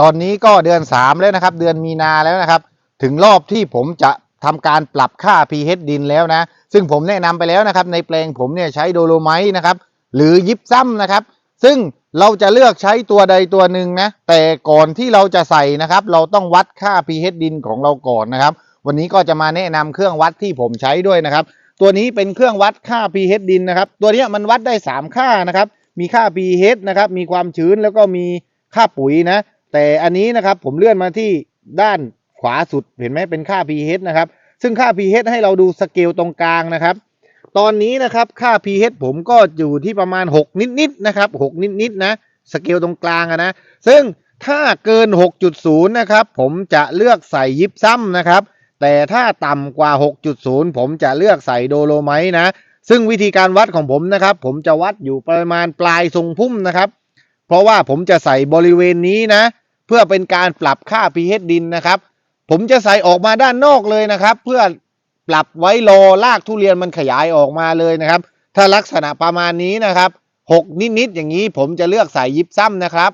ตอนนี้ก็เดือน 3 แล้วนะครับ เดือนมีนาแล้วนะครับ ถึงรอบที่ผมจะทำการปรับค่า pH ดินแล้วนะ ซึ่งผมแนะนำไปแล้วนะครับ ในแปลงผมเนี่ยใช้โดโลไมต์นะครับ หรือยิปซัมนะครับ ซึ่งเราจะเลือกใช้ตัวใดตัวหนึ่งนะ แต่ก่อนที่เราจะใส่นะครับ เราต้องวัดค่า pH ดินของเราก่อนนะครับ วันนี้ก็จะมาแนะนำเครื่องวัดที่ผมใช้ด้วยนะครับ ตัวนี้เป็นเครื่องวัดค่า pH ดินนะครับ ตัวนี้มันวัดได้ 3 ค่านะครับ มีค่า pH นะครับ มีความชื้นแล้วก็มีค่าปุ๋ยนะ แต่อันนี้นะครับผมเลื่อนมาที่ด้านขวาสุดเห็นไหมเป็นค่า pH นะครับ ซึ่งค่า pH ให้เราดูสเกลตรงกลางนะครับ ตอนนี้นะครับค่า pH ผมก็อยู่ที่ประมาณ 6 นิดๆนะครับ6นิดๆนะสเกลตรงกลางนะ ซึ่งถ้าเกิน 6.0 นะครับ ผมจะเลือกใส่ยิปซัมนะครับ แต่ถ้าต่ำกว่า 6.0 ผมจะเลือกใส่โดโลไมต์นะ ซึ่งวิธีการวัดของผมนะครับ ผมจะวัดอยู่ประมาณปลายทรงพุ่มนะครับ เพราะว่าผมจะใส่บริเวณนี้นะ เพื่อเป็นการปรับค่า pH ดินนะครับ ผมจะใส่ออกมาด้านนอกเลยนะครับ เพื่อปรับไว้รอรากทุเรียนมันขยายออกมาเลยนะครับ ถ้าลักษณะประมาณนี้นะครับหกนิดๆอย่างนี้ผมจะเลือกใส่ยิปซัมนะครับ